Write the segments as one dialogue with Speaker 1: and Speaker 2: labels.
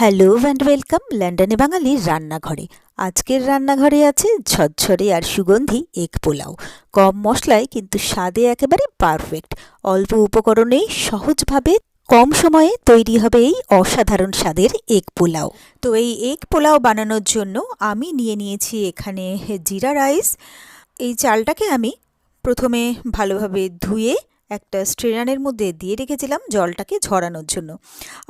Speaker 1: Hello and welcome লন্ডনে বাঙালির রান্নাঘরে আজকের রান্নাঘরে আছে ঝরঝরে আর সুগন্ধি এগ পোলাও। কম মশলায় কিন্তু স্বাদে একেবারে পারফেক্ট অল্প উপকরণেই সহজভাবে কম সময়ে তৈরি হবে এই অসাধারণ স্বাদের এক পোলাও। তো এই এগ পোলাও বানানোর জন্য আমি নিয়ে নিয়েছি এখানে জিরা রাইস। এই চালটাকে আমি প্রথমে ভালোভাবে ধুয়ে একটা স্ট্রেনারের মধ্যে দিয়ে রেখেছিলাম জলটাকে ঝরানোর জন্য।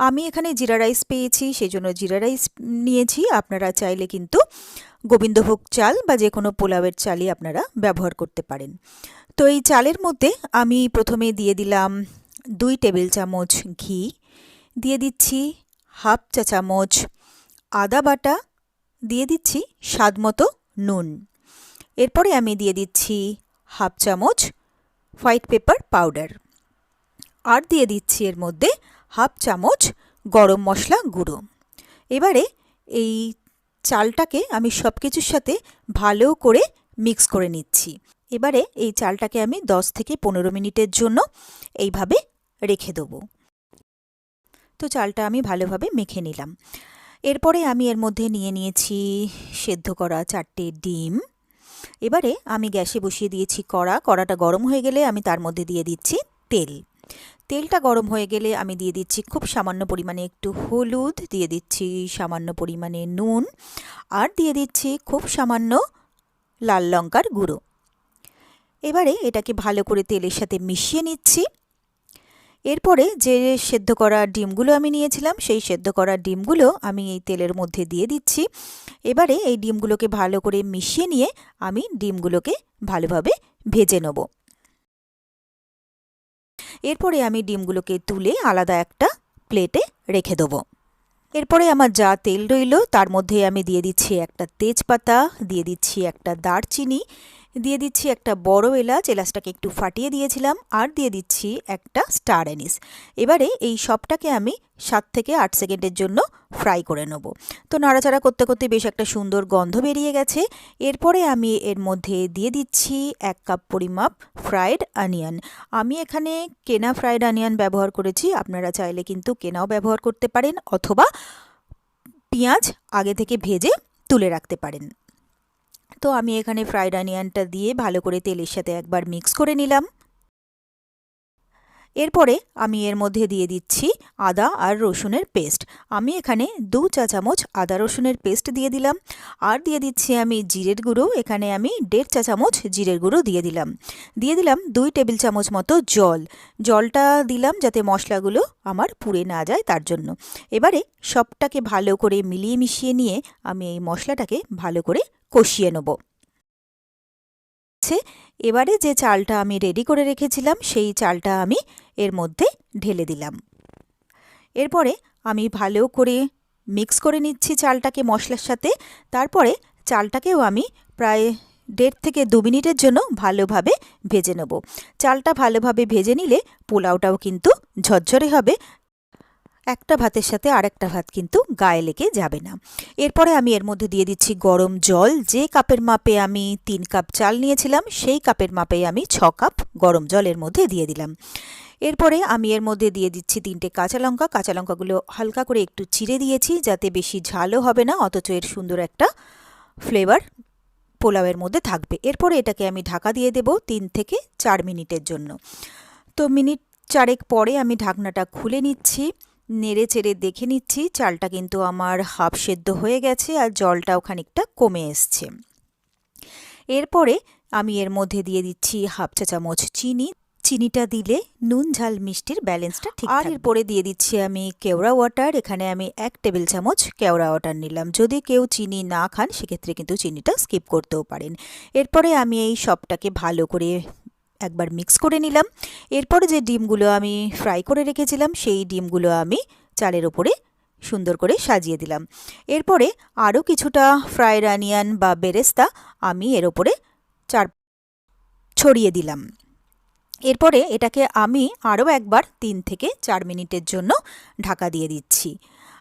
Speaker 1: আমি এখানে জিরা রাইস পেয়েছি সেই জন্য জিরা রাইস নিয়েছি। আপনারা চাইলে কিন্তু গোবিন্দভোগ চাল বা যে কোনো পোলাওয়ের চালই আপনারা ব্যবহার করতে পারেন। তো এই চালের মধ্যে আমি প্রথমে দিয়ে দিলাম দুই টেবিল চামচ ঘি, দিয়ে দিচ্ছি হাফ চা চামচ আদা বাটা, দিয়ে দিচ্ছি স্বাদ নুন। এরপরে আমি দিয়ে দিচ্ছি হাফ চামচ হোয়াইট পেপার পাউডার। আর দিয়ে দিচ্ছি এর মধ্যে হাফ চামচ গরম মশলা গুঁড়ো। এবারে এই চালটাকে আমি সব কিছুর সাথে ভালো করে মিক্স করে নিচ্ছি। এবারে এই চালটাকে আমি 10 থেকে পনেরো মিনিটের জন্য এইভাবে রেখে দেবো। তো চালটা আমি ভালোভাবে মেখে নিলাম। এরপরে আমি এর মধ্যে নিয়ে নিয়েছি সেদ্ধ করা চারটে ডিম। এবারে আমি গ্যাসে বসিয়ে দিয়েছি কড়া। কড়াটা গরম হয়ে গেলে আমি তার মধ্যে দিয়ে দিচ্ছি তেল। তেলটা গরম হয়ে গেলে আমি দিয়ে দিচ্ছি খুব সামান্য পরিমাণে একটু হলুদ, দিয়ে দিচ্ছি সামান্য পরিমাণে নুন আর দিয়ে দিচ্ছি খুব সামান্য লাল লঙ্কার গুঁড়ো। এবারে এটাকে ভালো করে তেলের সাথে মিশিয়ে নিচ্ছি। এরপরে যে সেদ্ধ করা ডিমগুলো আমি নিয়েছিলাম, সেই সেদ্ধ করা ডিমগুলো আমি এই তেলের মধ্যে দিয়ে দিচ্ছি। এবারে এই ডিমগুলোকে ভালো করে মিশিয়ে নিয়ে আমি ডিমগুলোকে ভালোভাবে ভেজে নেব। এরপরে আমি ডিমগুলোকে তুলে আলাদা একটা প্লেটে রেখে দেবো। এরপরে আমার যা তেল রইল, তার মধ্যে আমি দিয়ে দিচ্ছি একটা তেজপাতা, দিয়ে দিচ্ছি একটা দারচিনি দিয়ে দিচ্ছি একটা বড় এলাচ, এলাচটাকে একটু ফাটিয়ে দিয়েছিলাম আর দিয়ে দিচ্ছি একটা স্টার অ্যানিস। এবারে এই সবটাকে আমি সাত থেকে আট সেকেন্ডের জন্য ফ্রাই করে নেব। তো নাড়াচাড়া করতে করতে বেশ একটা সুন্দর গন্ধ বেরিয়ে গেছে। এরপরে আমি এর মধ্যে দিয়ে দিচ্ছি এক কাপ পরিমাপ ফ্রায়েড অনিয়ন। আমি এখানে কেনা ফ্রায়েড অনিয়ন ব্যবহার করেছি, আপনারা চাইলে কিন্তু কেনাও ব্যবহার করতে পারেন অথবা পেঁয়াজ আগে থেকে ভেজে তুলে রাখতে পারেন। তো আমি এখানে ফ্রাইড অনিয়নটা দিয়ে ভালো করে তেলের সাথে একবার মিক্স করে নিলাম। এরপরে আমি এর মধ্যে দিয়ে দিচ্ছি আদা আর রসুনের পেস্ট আমি এখানে দু চা চামচ আদা রসুনের পেস্ট দিয়ে দিলাম। আর দিয়ে দিচ্ছি আমি জিরের গুঁড়ো, এখানে আমি দেড় চা চামচ জিরের গুঁড়ো দিয়ে দিলাম। দিয়ে দিলাম দুই টেবিল চামচ মতো জল। জলটা দিলাম যাতে মশলাগুলো আমার পুড়ে না যায় তার জন্য। এবারে সবটাকে ভালো করে মিলিয়ে মিশিয়ে নিয়ে আমি এই মশলাটাকে ভালো করে কষিয়ে নেব। এবারে যে চালটা আমি রেডি করে রেখেছিলাম, সেই চালটা আমি এর মধ্যে ঢেলে দিলাম। এরপরে আমি ভালো করে মিক্স করে নিচ্ছি চালটাকে মশলার সাথে। তারপরে চালটাকেও আমি প্রায় দেড় থেকে দু মিনিটের জন্য ভালোভাবে ভেজে নেব। চালটা ভালোভাবে ভেজে নিলে পোলাওটাও কিন্তু ঝরঝরে হবে। একটা ভাতের সাথে আরেকটা ভাত কিন্তু গায়ে লেগে যাবে না। এরপরে আমি এর মধ্যে দিয়ে দিচ্ছি গরম জল। যে কাপের মাপে আমি তিন কাপ চাল নিয়েছিলাম, সেই কাপের মাপে আমি ছ কাপ গরম জল এর মধ্যে দিয়ে দিলাম। এরপরে আমি এর মধ্যে দিয়ে দিচ্ছি তিনটে কাঁচা লঙ্কা। কাঁচা লঙ্কাগুলো হালকা করে একটু চিড়ে দিয়েছি যাতে বেশি ঝালও হবে না, অথচ এর সুন্দর একটা ফ্লেভার পোলাওয়ের মধ্যে থাকবে। এরপরে এটাকে আমি ঢাকা দিয়ে দেব তিন থেকে চার মিনিটের জন্য। তো মিনিট চারেক পরে আমি ঢাকনাটা খুলে নিচ্ছি। নেড়ে চেড়ে দেখে নিচ্ছি চালটা কিন্তু আমার হাফ সেদ্ধ হয়ে গেছে আর জলটাও খানিকটা কমে এসছে। এরপরে আমি এর মধ্যে দিয়ে দিচ্ছি হাফ চা চামচ চিনি। চিনিটা দিলে নুন ঝাল মিষ্টির ব্যালেন্সটা ঠিক আর এরপরে দিয়ে দিচ্ছি আমি কেওড়া ওয়াটার। এখানে আমি এক টেবিল চামচ কেওড়া ওয়াটার নিলাম। যদি কেউ চিনি না খান সেক্ষেত্রে কিন্তু চিনিটা স্কিপ করতেও পারেন। এরপরে আমি এই সবটাকে ভালো করে একবার মিক্স করে নিলাম। এরপরে যে ডিমগুলো আমি ফ্রাই করে রেখেছিলাম, সেই ডিমগুলো আমি চালের ওপরে সুন্দর করে সাজিয়ে দিলাম। এরপরে আরও কিছুটা ফ্রাইড অনিয়ন বা বেরেস্তা আমি এর ওপরে চার ছড়িয়ে দিলাম। এরপরে এটাকে আমি আরও একবার তিন থেকে চার মিনিটের জন্য ঢাকা দিয়ে দিচ্ছি।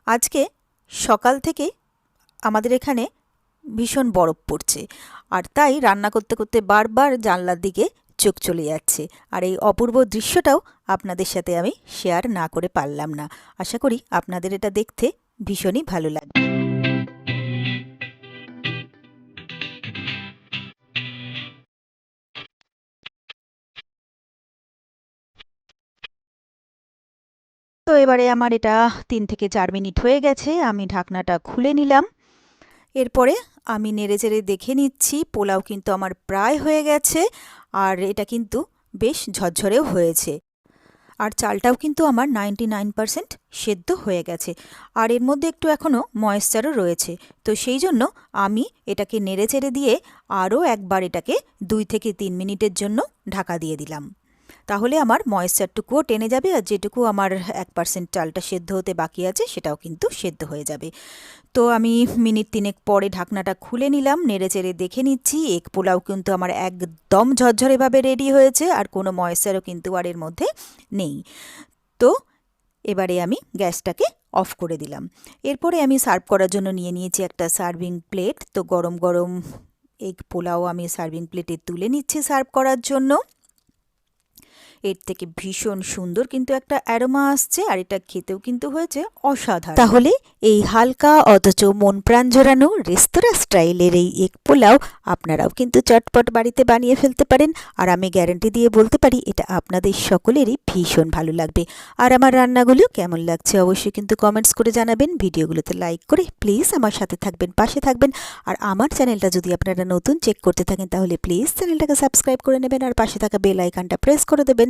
Speaker 1: আজকে সকাল থেকে আমাদের এখানে ভীষণ বরফ পড়ছে। আর তাই রান্না করতে করতে বারবার জানলার দিকে চোখ চলে যাচ্ছে। আর এই অপূর্ব দৃশ্যটাও আপনাদের সাথে আমি শেয়ার না করে পারলাম না। আশা করি আপনাদের এটা দেখতে ভীষণই ভালো লাগবে তো এবারে আমার এটা তিন থেকে চার মিনিট হয়ে গেছে। আমি ঢাকনাটা খুলে নিলাম। এরপরে আমি নেড়েচেড়ে দেখে নিচ্ছি, পোলাও কিন্তু আমার প্রায় হয়ে গেছে আর এটা কিন্তু বেশ ঝরঝরেও হয়েছে। আর চালটাও কিন্তু আমার নাইনটি নাইন পারসেন্ট সেদ্ধ হয়ে গেছে। আর এর মধ্যে একটু এখনও ময়েশ্চারও রয়েছে। তো সেই জন্য আমি এটাকে নেড়েচেড়ে দিয়ে আরও একবার এটাকে দুই থেকে তিন মিনিটের জন্য ঢাকা দিয়ে দিলাম। তাহলে আমার ময়েশ্চারটুকুও টেনে যাবে আর যেটুকু আমার এক পার্সেন্ট চালটা সেদ্ধ হতে বাকি আছে সেটাও কিন্তু সেদ্ধ হয়ে যাবে। তো আমি মিনিট তিনেক পরে ঢাকনাটা খুলে নিলাম নেড়েচেড়ে দেখে নিচ্ছি এক পোলাও কিন্তু আমার একদম ঝরঝরেভাবে রেডি হয়েছে আর কোনো ময়েশ্চারও কিন্তু আর এর মধ্যে নেই। তো এবারে আমি গ্যাসটাকে অফ করে দিলাম। এরপরে আমি সার্ভ করার জন্য নিয়ে নিয়েছি একটা সার্ভিং প্লেট। তো গরম গরম এগ পোলাও আমি সার্ভিং প্লেটে তুলে নিচ্ছি সার্ভ করার জন্য। এর থেকে ভীষণ সুন্দর কিন্তু একটা অ্যারোমা আসছে আর এটা খেতেও কিন্তু হয়েছে অসাধারণ। তাহলে এই হালকা অথচ মন প্রাণ জোড়ানো রেস্তোরাঁ স্টাইলের এই এক পোলাও আপনারাও কিন্তু চটপট বাড়িতে বানিয়ে ফেলতে পারেন আর আমি গ্যারান্টি দিয়ে বলতে পারি এটা আপনাদের সকলেরই ভীষণ ভালো লাগবে। আর আমার রান্নাগুলো কেমন লাগছে অবশ্যই কিন্তু কমেন্টস করে জানাবেন। ভিডিওগুলোতে লাইক করে প্লিজ আমার সাথে থাকবেন, পাশে থাকবেন। আর আমার চ্যানেলটা যদি আপনারা নতুন চেক করতে থাকেন তাহলে প্লিজ চ্যানেলটাকে সাবস্ক্রাইব করে নেবেন আর পাশে থাকা বেল আইকনটা প্রেস করে দেবেন।